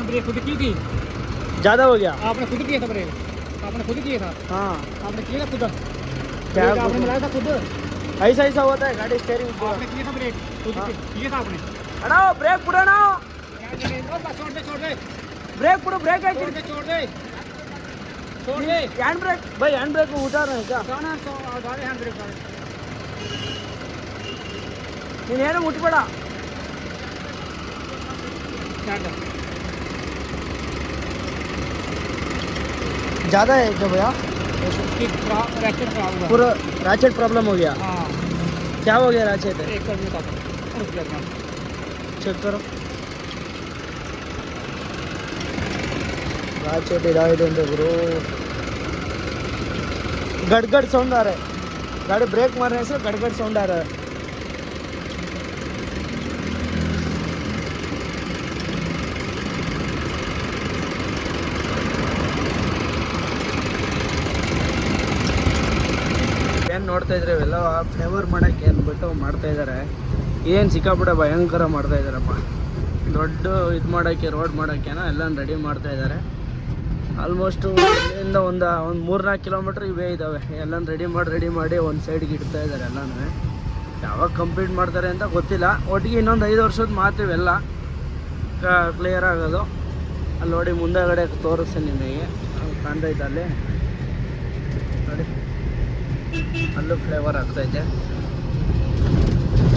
स्प्रे खुद की थी? ज़्यादा हो गया। आपने खुद किया था ब्रेक आपने खुद किया था हाँ। आपने किया था खुद? क्या आपने मिलाया था खुद? ऐसा ऐसा होता है गाड़ी स्टेयरिंग हाँ। आपने किया था ब्रेक खुद किया था आपने? हटाओ ब्रेक पूरा ना छोड़ दे छोड़ दे ब्रेक पूरा ब्रेक है छोड़ दे छोड़ दे। छोड़ दे। हैंड ब्रेक भाई हैंड ब्रेक को उतार रहे हैं क्या? कौन है हैंड ब्रेक నేను ముట్టిపడా ज़्यादा है क्या भैया उसकी रैकेट खराब हुआ पूरा राचेट प्रॉब्लम हो गया हाँ क्या हो गया राचेट एक कर दिया था उस ब्रेक में ಚೆಕ್ ಕರೋ ರಾಚೆಟ್ ಇದಾಗಿದೆ ಅಂತ ಗುರು ಗಡ್ಗಡ್ ಸೌಂಡ್ ಆ रहा है गाड़ी ब्रेक मारने से गड़गड़ साउंड आ रहा है ನೋಡ್ತಾ ಇದ್ರೆ ಇವೆಲ್ಲ ಫ್ಲೇವರ್ ಮಾಡೋಕ್ಕೆ ಅಂದ್ಬಿಟ್ಟು ಮಾಡ್ತಾ ಇದ್ದಾರೆ ಏನು ಸಿಕ್ಕಾಪಟ್ಟೆ ಭಯಂಕರ ಮಾಡ್ತಾ ಇದ್ದಾರಪ್ಪ ದೊಡ್ಡ ಇದು ಮಾಡೋಕ್ಕೆ ರೋಡ್ ಮಾಡೋಕ್ಕೇನೋ ಎಲ್ಲ ರೆಡಿ ಮಾಡ್ತಾ ಇದ್ದಾರೆ ಆಲ್ಮೋಸ್ಟು ಇಲ್ಲಿಂದ ಒಂದು ಒಂದು ಮೂರ್ನಾಲ್ಕು ಕಿಲೋಮೀಟ್ರ್ ಇವೇ ಇದ್ದಾವೆ ಎಲ್ಲ ರೆಡಿ ಮಾಡಿ ರೆಡಿ ಮಾಡಿ ಒಂದು ಸೈಡ್ಗೆ ಇಡ್ತಾ ಇದ್ದಾರೆ ಎಲ್ಲನೂ. ಯಾವಾಗ ಕಂಪ್ಲೀಟ್ ಮಾಡ್ತಾರೆ ಅಂತ ಗೊತ್ತಿಲ್ಲ. ಒಟ್ಟಿಗೆ ಇನ್ನೊಂದು ಐದು ವರ್ಷದ ಮಾತು ಇವೆಲ್ಲ. ಕ್ಲಿಯರ್ ಆಗೋದು. ಅಲ್ಲಿ ನೋಡಿ, ಮುಂದೆಗಡೆ ತೋರಿಸ್ತೀನಿ ನಿಮಗೆ. ಕಾಣ್ತೈತೆ ಅಲ್ಲಿ. ನೋಡಿ. ಅಲ್ಲೂ ಫ್ಲೇವರ್ ಆಗ್ತೈತೆ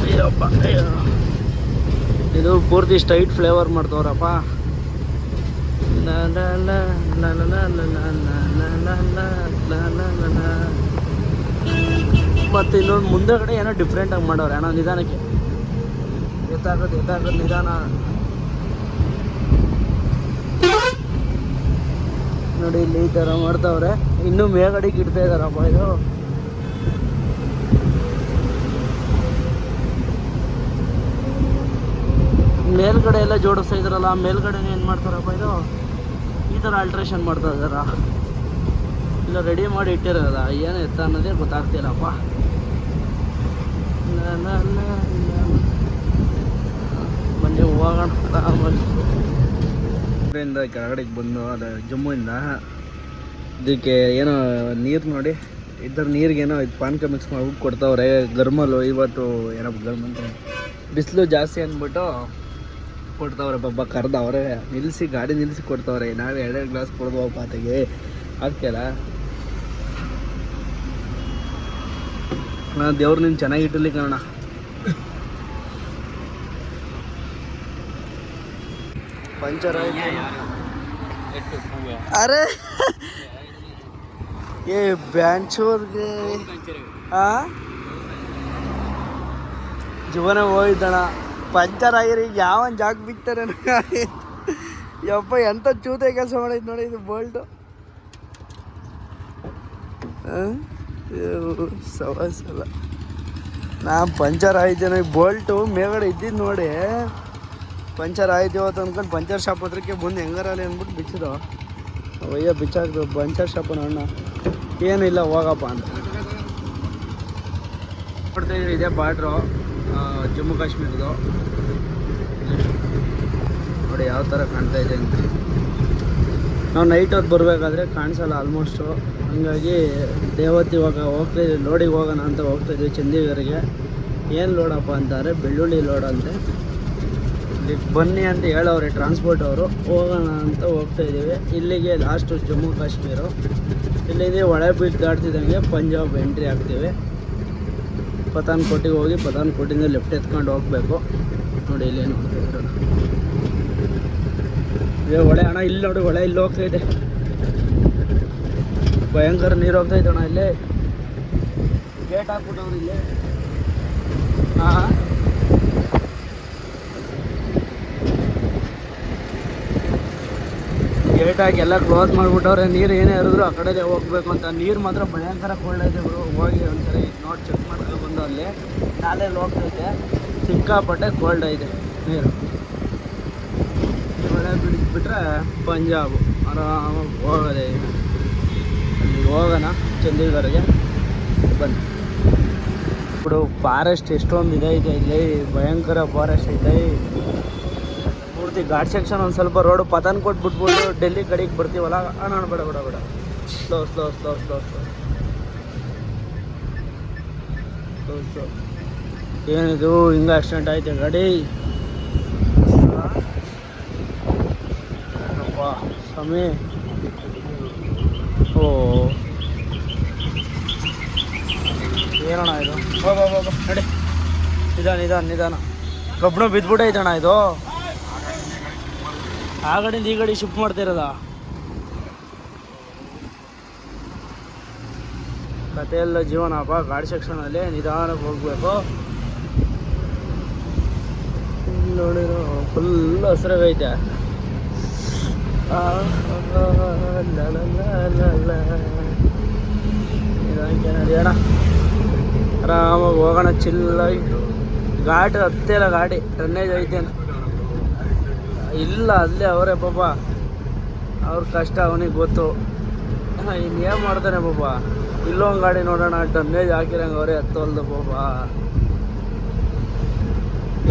ಅಯ್ಯಪ್ಪ ಇದು ಪೂರ್ತಿ ಸ್ಟೈಟ್ ಫ್ಲೇವರ್ ಮಾಡ್ತವ್ರಪ್ಪ ಮತ್ತು ಇನ್ನೊಂದು ಮುಂದೆಗಡೆ ಏನೋ ಡಿಫ್ರೆಂಟಾಗಿ ಮಾಡೋರು ಏನೋ ನಿಧಾನಕ್ಕೆ ಎತ್ತಾಗದು ಎತ್ತಾಗದು ನಿಧಾನ ನೋಡಿ ಇಲ್ಲಿ ಈ ಥರ ಮಾಡ್ತಾವ್ರೆ ಇನ್ನೂ ಮೇಗಡೆಗೆ ಇಡ್ತಾ ಇದಾರಪ್ಪ ಇದು ಮೇಲ್ಗಡೆ ಎಲ್ಲ ಜೋಡಿಸ್ತಾ ಇದ್ರಲ್ಲ ಮೇಲ್ಗಡೆ ಏನು ಮಾಡ್ತಾರಪ್ಪ ಇದು? ಈ ಥರ ಆಲ್ಟ್ರೇಷನ್ ಮಾಡ್ತಾ ಇದಾರ ಇಲ್ಲ ರೆಡಿ ಮಾಡಿ ಇಟ್ಟಿರಲ್ಲ ಏನು ಎತ್ತ ಅನ್ನೋದೇ ಗೊತ್ತಾಗ್ತಿಲ್ಲಪ್ಪ. ಬನ್ನಿ ಹೋಗೋಣ. ಇದರಿಂದ ಕೆಳಗಡೆಗೆ ಬಂದು, ಅದು ಜಮ್ಮುವಿಂದ, ಇದಕ್ಕೆ ಏನೋ ನೀರು ನೋಡಿ, ಇದ್ರ ನೀರಿಗೇನೋ ಇದು ಪಾನಕ ಮಿಕ್ಸ್ ಮಾಡ್ಬಿಟ್ಟು ಕೊಡ್ತಾವ್ರೆ. ಗರ್ಮಲು ಇವತ್ತು, ಏನಪ್ಪ ಗರ್ಮ್ ಅಂತ? ಬಿಸಿಲು ಜಾಸ್ತಿ ಅಂದ್ಬಿಟ್ಟು ಕೊಡ್ತಾವ್ರೆ ಪಾಪ ಕರೆದವ್ರೆ. ನಿಲ್ಲಿಸಿ ಗಾಡಿ ನಿಲ್ಲಿಸಿ ಕೊಡ್ತಾವ್ರೆ. ನಾವು ಎರಡೆರಡು ಗ್ಲಾಸ್ ಕೊಡ್ದವ ಪಾತೆಗೆ ಆಗ್ತಿಲ್ಲ ಅಣ್ಣ, ದೇವ್ರು ನೀನು ಚೆನ್ನಾಗಿಟ್ಟಿರ್ಲಿ ಕಣ ಪಂಚರ್ ಅರೆ! ಏ, ಬ್ಯಾಂಚೋರ್ಗೆ. ಆ? ಜೀವನ ಹೋಯ್ತಣ ಪಂಚರ್ ಆಗಿರಿ ಯಾವನ್ ಜಾಗ ಬಿಕ್ತಾರೆ ಯಪ್ಪ, ಎಂತ ಚೂತೆ ಕೆಲಸ ಮಾಡೈತೆ ನೋಡಿ ಇದು ಬೋಲ್ಟು ಸವಾಸಲ್ಲ ನಾ ಪಂಚರ್ ಆಯ್ತೇನೆ ಬೋಲ್ಟು ಮೇಲ್ಗಡೆ ಇದ್ದಿದ್ದು ನೋಡಿ. ಪಂಚರ್ ಆಯ್ತು ಅಂತ ಅಂದ್ಕೊಂಡು ಪಂಚರ್ ಶಾಪ್ ಹತ್ರಕ್ಕೆ ಬಂದು ಹೆಂಗಾರಲ್ಲಿ ಅಂದ್ಬಿಟ್ಟು ಬಿಚ್ಚಿದ ಅಯ್ಯ, ಬಿಚ್ಚಾಕ್ದು, ಪಂಚರ್ ಶಾಪ್ ಅಣ್ಣ. ಏನಿಲ್ಲ ಹೋಗಪ್ಪ ಅಂತ. ಇದೆ ಇದೇ ಬಾರ್ಡ್ರು. ಜಮ್ಮು ಕಾಶ್ಮೀರದು. ನೋಡಿ ಯಾವ ಥರ ಕಾಣ್ತಾ ಇದೆ ಅಂತ. ನಾವು ನೈಟ್ ಹೊತ್ತು ಬರಬೇಕಾದ್ರೆ ಕಾಣಿಸಲ್ಲ ಆಲ್ಮೋಸ್ಟು ಹಂಗಾಗಿ ದೇವತ್ತು ಇವಾಗ ಹೋಗ್ತಾ ಇದ್ದೀವಿ ಲೋಡಿಗೆ ಹೋಗೋಣ ಅಂತ ಹೋಗ್ತಾ ಇದ್ದೀವಿ ಚಂಡೀಗಢಗೆ. ಏನು ಲೋಡಪ್ಪ ಅಂತಾರೆ, ಬೆಳ್ಳುಳ್ಳಿ ಲೋಡ್ ಅಂತೆ. ಇಲ್ಲಿ ಬನ್ನಿ ಅಂತ ಹೇಳೋರೆ ಟ್ರಾನ್ಸ್ಪೋರ್ಟ್ ಅವರು. ಹೋಗೋಣ ಅಂತ ಹೋಗ್ತಾ ಇದ್ದೀವಿ. ಇಲ್ಲಿಗೆ ಲಾಸ್ಟು ಜಮ್ಮು ಕಾಶ್ಮೀರ. ಇಲ್ಲಿಗೆ ಒಳೆ ಬಿಟ್ಟು ದಾಟ್ತಿದ್ದಂಗೆ ಪಂಜಾಬ್ ಎಂಟ್ರಿ ಆಗ್ತೀವಿ. ಪತಾನ್ಕೋಟಿಗೆ ಹೋಗಿ ಪತಾನ್ಕೋಟಿಂದ ಲೆಫ್ಟ್ ಎತ್ಕೊಂಡು ಹೋಗ್ಬೇಕು. ನೋಡಿ ಇಲ್ಲಿ ಏನು ಏ, ಹೊಳೆ ಅಣ್ಣ, ಇಲ್ಲಿ ನೋಡಿ, ಹೊಳೆ ಇಲ್ಲಿ ಇದೆ. ಭಯಂಕರ ನೀರು ಹೋಗ್ತಾ ಅಣ್ಣ ಇಲ್ಲಿ. ಗೇಟ್ ಹಾಕ್ಬಿಟ್ಟವ್ರು ಇಲ್ಲಿ. ಹಾಂ ಗೇಟ್ ಹಾಕಿ ಎಲ್ಲ ಕ್ಲೋಸ್ ಮಾಡಿಬಿಟ್ಟವ್ರೆ ನೀರು ಏನೇ ಹರಿದ್ರು ಆ ಕಡೆದೇ ಹೋಗ್ಬೇಕು ಅಂತ ನೀರು ಮಾತ್ರ ಭಯಂಕರ ಕೋಲ್ಡ್ ಐತೆ ಗುರು ಹೋಗಿ ಒಂದ್ಸರಿ ನೋಡಿ ಚೆಕ್ ಮಾಡ್ಕೊಂಡು ಬಂದು ಅಲ್ಲಿ ನಾಲೆಯಲ್ಲಿ ಹೋಗ್ತೈತೆ ಸಿಕ್ಕಾಪಟ್ಟೆ ಕೋಲ್ಡ್ ಐತೆ ನೀರು ಮಳೆ ಬಿಟ್ಬಿಟ್ರೆ ಪಂಜಾಬ್ ಆರಾಮಾಗಿ ಹೋಗೋದೆ ಈಗ ಅಲ್ಲಿಗೆ ಹೋಗೋಣ ಚಂಡೀಗಢಗೆ ಬನ್ನಿ ఇప్పుడు ಫಾರೆಸ್ಟ್ ಎಷ್ಟೊಂದು ಇದೈತೆ ಇಲ್ಲಿ ಭಯಂಕರ ಫಾರೆಸ್ಟ್ ಐತೆ ಪೂರ್ತಿ ಘಾಟ್ ಸೆಕ್ಷನ್ ಒಂದು ಸ್ವಲ್ಪ ರೋಡ್ ಪತನ್ ಕೊಟ್ಟು ಬಿಟ್ಬಿಟ್ಟು ಡೆಲ್ಲಿ ಕಡೆಗೆ ಬರ್ತೀವಲ್ಲ ಅಣ್ಣ ಬೇಡ ಬೇಡ ಬೇಡ. Slow slow slow slow slow slow slow ಏನಿದು ಹಿಂಗೆ ಆಕ್ಸಿಡೆಂಟ್ ಆಯ್ತು ಗಾಡಿ. ಸ್ವಾಮಿ? ಓ. ಏನಣ್ಣ ಇದು? ನಡಿ. ನಿಧಾನ ನಿಧಾನ ನಿಧಾನ. ಕಬ್ಬಣ ಬಿದ್ದುಬಿಟ್ಟೈತಣ್ಣ ಇದು. ಆ ಕಡೆಯಿಂದ ಈ ಕಡೆ ಶಿಫ್ಟ್ ಮಾಡ್ತಿರೋದ ಎಲ್ಲ ಜೀವನಪ್ಪ ಗಾಡಿ ಸೆಕ್ಷನಲ್ಲಿ ನಿಧಾನಕ್ಕೆ ಹೋಗ್ಬೇಕು. ನೋಡಿರೋ ಫುಲ್ ಹಸಿರಾಗೈತೆ. ನಿಧಾನಕ್ಕೆ ಆರಾಮಾಗಿ ಹೋಗೋಣ ಚಿಲ್ಲಾಗಿ ಗಾಡಿ ಹತ್ತಿಲ್ಲ, ಗಾಡಿ. ರನ್ನೇಜ್ ಐತೇನು ಇಲ್ಲ, ಅಲ್ಲೇ ಅವರೇ ಬಾಬಾ ಅವ್ರ ಕಷ್ಟ ಅವನಿಗೆ ಗೊತ್ತು. ಇನ್ನೇನು ಮಾಡ್ತಾನೆ ಪಾಪ? ಇಲ್ಲೊಂದು ಗಾಡಿ ನೋಡೋಣ ಟನ್ನೇಜ್ ಹಾಕಿರಂಗೆ ಅವರೇ ಹತ್ತೋಲ್ದು ಬಾಬಾ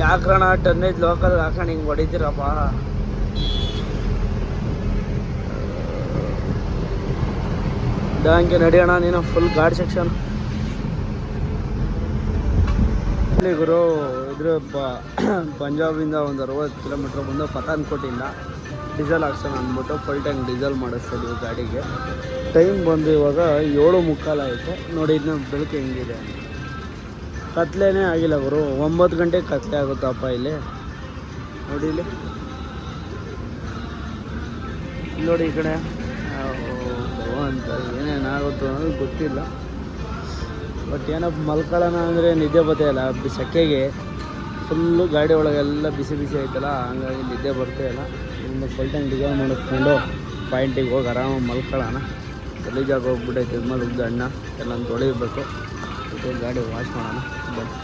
ಯಾಕ್ರಣ ಟನ್ನೇಜ್ ಲೋಕಲ್ ಹಾಕೊಂಡು ಹಿಂಗೆ ಹೊಡಿತೀರಪ್ಪ. ಹಂಗೆ ನಡೆಯೋಣ ನೀನು ಫುಲ್ ಗಾಡಿ ಸೆಕ್ಷನ್ ಗುರು ಇದ್ರ ಪಂಜಾಬಿಂದ ಒಂದು ಅರವತ್ತು ಕಿಲೋಮೀಟ್ರ್ ಬಂದು ಪತಾನ್ಕೋಟಿಂದ ಡೀಸೆಲ್ ಹಾಕ್ಸೋಣ ಅಂದ್ಬಿಟ್ಟು ಫುಲ್ ಟ್ಯಾಂಕ್ ಡೀಸೆಲ್ ಮಾಡಿಸ್ತಿದ್ವಿ ಗಾಡಿಗೆ. ಟೈಮ್ ಬಂದು ಇವಾಗ ಏಳು ಮುಕ್ಕಾಲು ಆಯಿತು. ನೋಡಿ ಇದನ್ನ ಬೆಳಕು ಹೆಂಗಿದೆ ಕತ್ಲೇನೇ ಆಗಿಲ್ಲ ಗುರು. ಒಂಬತ್ತು ಗಂಟೆಗೆ ಕತ್ಲೆ ಆಗುತ್ತಪ್ಪ ಇಲ್ಲಿ. ನೋಡಿ ಇಲ್ಲಿ. ನೋಡಿ ಈ ಕಡೆ. ಅಂತ ಏನೇನಾಗುತ್ತೋ ಅನ್ನೋದು ಗೊತ್ತಿಲ್ಲ. ಬಟ್ ಏನಪ್ಪ ಮಲ್ಕೊಳ್ಳೋಣ ಅಂದರೆ ನಿದ್ದೆ ಬತ್ತೆ ಅಲ್ಲ ಸೆಕೆಗೆ ಫುಲ್ಲು ಗಾಡಿ ಒಳಗೆಲ್ಲ ಬಿಸಿ ಬಿಸಿ ಆಯ್ತಲ್ಲ ಹಂಗಾಗಿ ನಿದ್ದೆ ಬರ್ತಾ ಇಲ್ಲ. ಇನ್ನು ಫುಲ್ ಟೈಮ್ ಡಿಸೈನ್ ಮಾಡಿಸ್ಕೊಂಡು ಪಾಯಿಂಟಿಗೆ ಹೋಗಿ ಆರಾಮಾಗಿ ಮಲ್ಕೊಳ್ಳೋಣ. ಗಲೀಜಾಗಿ ಹೋಗ್ಬಿಟ್ಟೈತೆ, ಇದ್ಮೇಲೆ ಉದ್ದ ಅಣ್ಣ, ಎಲ್ಲ ತೊಳಿಬೇಕು ಮತ್ತೆ ಗಾಡಿ ವಾಶ್ ಮಾಡೋಣ. ಬನ್ನಿ.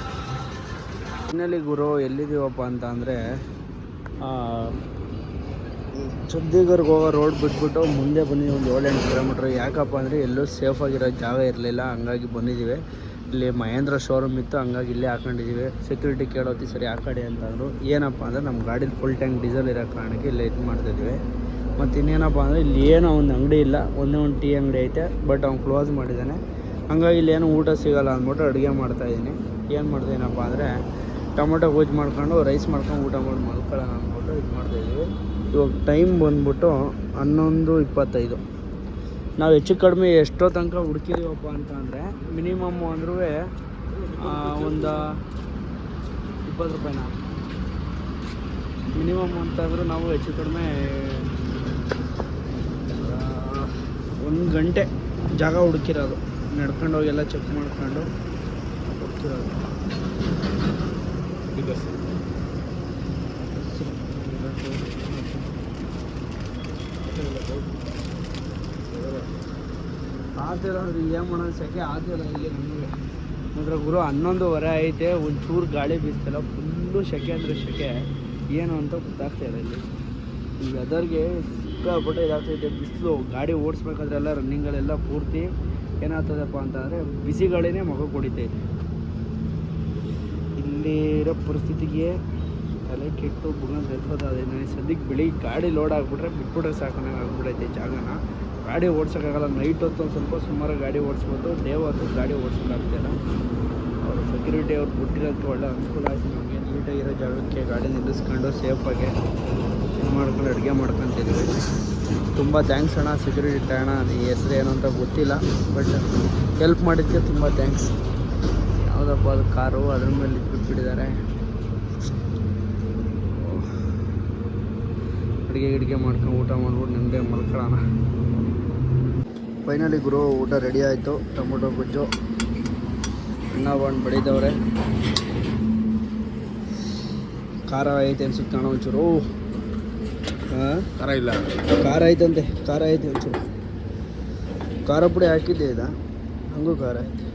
ಇನ್ನಲ್ಲಿ ಗುರು, ಎಲ್ಲಿದ್ದೀವಪ್ಪ ಅಂತ ಅಂದರೆ ಸುದ್ದಿಗರ್ಗೆ ಹೋಗೋ ರೋಡ್ ಬಿಟ್ಬಿಟ್ಟು ಮುಂದೆ ಬಂದಿದ್ದೀವಿ ಒಂದು ಏಳೆಂಟು ಕಿಲೋಮೀಟ್ರ್ ಯಾಕಪ್ಪ ಅಂದರೆ ಎಲ್ಲೂ ಸೇಫಾಗಿರೋ ಜಾಗ ಇರಲಿಲ್ಲ, ಹಂಗಾಗಿ ಬಂದಿದ್ದೀವಿ. ಇಲ್ಲಿ ಮಹೇಂದ್ರ ಶೋರೂಮ್ ಇತ್ತು, ಹಂಗಾಗಿ ಇಲ್ಲೇ ಹಾಕೊಂಡಿದ್ದೀವಿ. ಸೆಕ್ಯೂರಿಟಿ ಕೇಳೋತಿ ಸರಿ ಆ ಕಡೆ ಅಂತಂದರು. ಏನಪ್ಪ ಅಂದರೆ ನಮ್ಮ ಗಾಡೀಲಿ ಫುಲ್ ಟ್ಯಾಂಕ್ ಡೀಸೆಲ್ ಇರೋ ಕಾರಣಕ್ಕೆ ಇಲ್ಲೇ ಇದು ಮಾಡ್ತಿದ್ವಿ. ಮತ್ತು ಇನ್ನೇನಪ್ಪ ಅಂದರೆ ಇಲ್ಲಿ ಏನೋ ಒಂದು ಅಂಗಡಿ ಇಲ್ಲ, ಒಂದೇ ಒಂದು ಟೀ ಅಂಗಡಿ ಐತೆ ಬಟ್ ಅವ್ನು ಕ್ಲೋಸ್ ಮಾಡಿದ್ದಾನೆ. ಹಂಗಾಗಿ ಇಲ್ಲಿ ಏನೋ ಊಟ ಸಿಗಲ್ಲ ಅಂದ್ಬಿಟ್ಟು ಅಡುಗೆ ಮಾಡ್ತಾಯಿದ್ದೀನಿ ಏನು ಮಾಡ್ತೀನಪ್ಪ ಅಂದರೆ ಟೊಮೊಟೊ ಗೋಜ್ ಮಾಡ್ಕೊಂಡು ರೈಸ್ ಮಾಡ್ಕೊಂಡು, ಊಟ ಮಾಡಿ ಮಲ್ಕೊಳ್ಳೋಣ ಅಂದ್ಬಿಟ್ಟು ಇದು ಮಾಡ್ತಾಯಿದ್ದೀವಿ ಇವಾಗ ಟೈಮ್ ಬಂದ್ಬಿಟ್ಟು ಹನ್ನೊಂದು ಇಪ್ಪತ್ತೈದು. ನಾವು ಹೆಚ್ಚು ಕಡಿಮೆ ಎಷ್ಟೋ ತನಕ ಹುಡುಕಿದೀವಪ್ಪ ಅಂತ ಅಂದರೆ ಮಿನಿಮಮ್ ಅಂದ್ರೂ ಒಂದು ಇಪ್ಪತ್ತು ರೂಪಾಯಿನ? ಮಿನಿಮಮ್ ಅಂತಂದ್ರೆ ನಾವು ಹೆಚ್ಚು ಕಡಿಮೆ ಒಂದು ಗಂಟೆ ಜಾಗ ಹುಡುಕಿರೋದು. ನಡ್ಕೊಂಡು ಹೋಗಿ ಎಲ್ಲ ಚೆಕ್ ಮಾಡ್ಕೊಂಡು ಹುಡುಕಿರೋದು. ಅಂದ್ರೆ ಏನು ಮಾಡೋದು? ಸೆಕೆ ಆತಿಲ್ಲ ಇಲ್ಲಿ ನಮಗೆ ಅಂದ್ರೆ ಗುರು, ಹನ್ನೊಂದುವರೆ ಐತೆ, ಒಂಚೂರು ಗಾಳಿ ಬೀಸ್ತಿಲ್ಲ, ಫುಲ್ಲು ಸೆಕೆ ಅಂದರೆ ಸೆಕೆ. ಏನು ಅಂತ ಗೊತ್ತಾಗ್ತಾ ಇಲ್ಲ ಈ ವೆದರ್ಗೆ ಸಿಕ್ಕಾಪಟ್ಟೆ ಇದಾಗ್ತೈತೆ ಬಿಸಿಲು, ಗಾಡಿ ಓಡಿಸ್ಬೇಕಾದ್ರೆಲ್ಲ ರನ್ನಿಂಗಲ್ಲೆಲ್ಲ ಪೂರ್ತಿ ಏನಾಗ್ತದಪ್ಪ ಅಂತಂದರೆ ಬಿಸಿ ಗಾಳಿನೇ ಮಗ ಕೊಡಿತೈತೆ ಇಲ್ಲಿರೋ ಪರಿಸ್ಥಿತಿಗೆ ತಲೆ ಕೆಟ್ಟು ಬುಗಂತ ಅದೇ ನನಗೆ ಸದ್ಯಕ್ಕೆ ಬೆಳಿಗ್ಗೆ ಗಾಡಿ ಲೋಡ್ ಆಗಿಬಿಟ್ರೆ ಬಿಟ್ಬಿಟ್ರೆ ಸಾಕಂಗೆ ಆಗ್ಬಿಡೈತೆ ಜಾಗನ. ಗಾಡಿ ಓಡಿಸೋಕ್ಕಾಗಲ್ಲ. ನೈಟ್ ಹೊತ್ತು ಒಂದು ಸ್ವಲ್ಪ ಸುಮಾರು ಗಾಡಿ ಓಡಿಸ್ಬೋದು. ಡೇ ಹೊತ್ತು ಗಾಡಿ ಓಡಿಸೋಕ್ಕಾಗ್ತಿಲ್ಲ ಅವರು ಸೆಕ್ಯೂರಿಟಿ ಅವ್ರು ಬಿಟ್ಟಿರೋದಕ್ಕೆ ಒಳ್ಳೆ ಅನುಕೂಲ ಆಯಿತು ನಮಗೆ. ನೀಟಾಗಿರೋ ಜಾಗಕ್ಕೆ ಗಾಡಿ ನಿಲ್ಲಿಸ್ಕೊಂಡು ಸೇಫಾಗಿ ಇದು ಮಾಡ್ಕೊಂಡು ಅಡುಗೆ ಮಾಡ್ಕೊತಿದ್ವಿ ತುಂಬ ಥ್ಯಾಂಕ್ಸ್ ಅಣ್ಣ. ಸೆಕ್ಯೂರಿಟಿ ಅಣ್ಣ ಹೆಸರು ಏನು ಅಂತ ಗೊತ್ತಿಲ್ಲ. ಬಟ್ ಹೆಲ್ಪ್ ಮಾಡಿದ್ದಕ್ಕೆ ತುಂಬ ಥ್ಯಾಂಕ್ಸ್ ಯಾವುದಪ್ಪ ಅದು ಕಾರು, ಅದ್ರ ಮೇಲೆ ಬಿಟ್ಬಿಟ್ಟಿದ್ದಾರೆ ಅಡುಗೆ ಗಿಡಿಗೆ ಮಾಡ್ಕೊಂಡು ಊಟ ಮಾಡ್ಬಿಟ್ಟು ನಿಮ್ಮದೇ ಮಲ್ಕೊಳ್ಳೋಣ. ಫೈನಲಿ ಗುರು ಊಟ ರೆಡಿ ಆಯಿತು. ಟೊಮೊಟೊ ಗೊಜ್ಜು ಅನ್ನ ಬಂದು ಬಡಿದವ್ರೆ ಖಾರ ಐತೆ ಅನ್ಸುತ್ತೆ ಕಾಣೋ ಒಂಚೂರು. ಹಾಂ ಥರ ಇಲ್ಲ. ಖಾರ ಐತಂತೆ ಖಾರ ಐತೆ ಒಂಚೂರು. ಖಾರ ಪುಡಿ ಹಾಕಿದ್ದೆ ಇದ? ಹಂಗೂ ಖಾರ ಐತೆ.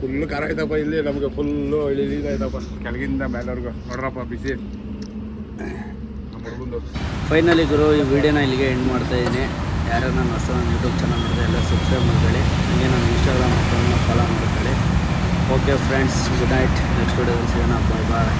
ಫುಲ್ ಖಾರ ಐತಪ್ಪ ಇಲ್ಲಿ ನಮಗೆ ಫುಲ್ಲು ಇಳಿ ಐತಪ್ಪ. ಕೆಳಗಿಂದ ಮೇಲವ್ರಿಗೂ. ನೋಡ್ರಪ್ಪ ಬಿಸಿ ಫೈನಲಿ ಗುರು ಈ ವಿಡಿಯೋನ ಇಲ್ಲಿಗೆ ಎಂಡ್ ಮಾಡ್ತಾ ಇದ್ದೀನಿ. ಯಾರು ನನ್ನ ಹೊಸ ಯೂಟ್ಯೂಬ್ ಚಾನಲ್ ನೋಡಿದ್ರೆ ಎಲ್ಲ ಸಬ್ಸ್ಕ್ರೈಬ್ ಮಾಡ್ಕೊಳ್ಳಿ. ಹಾಗೆ ನನ್ನ ಇನ್ಸ್ಟಾಗ್ರಾಮ್ ಅಕೌಂಟ್ನ ಫಾಲೋ ಮಾಡ್ಕೊಳ್ಳಿ. Okay friends good night next ವೀಡಿಯೋದಲ್ಲಿ ಸಿಗೋಣ. ಬಾಯ್ ಬಾಯ್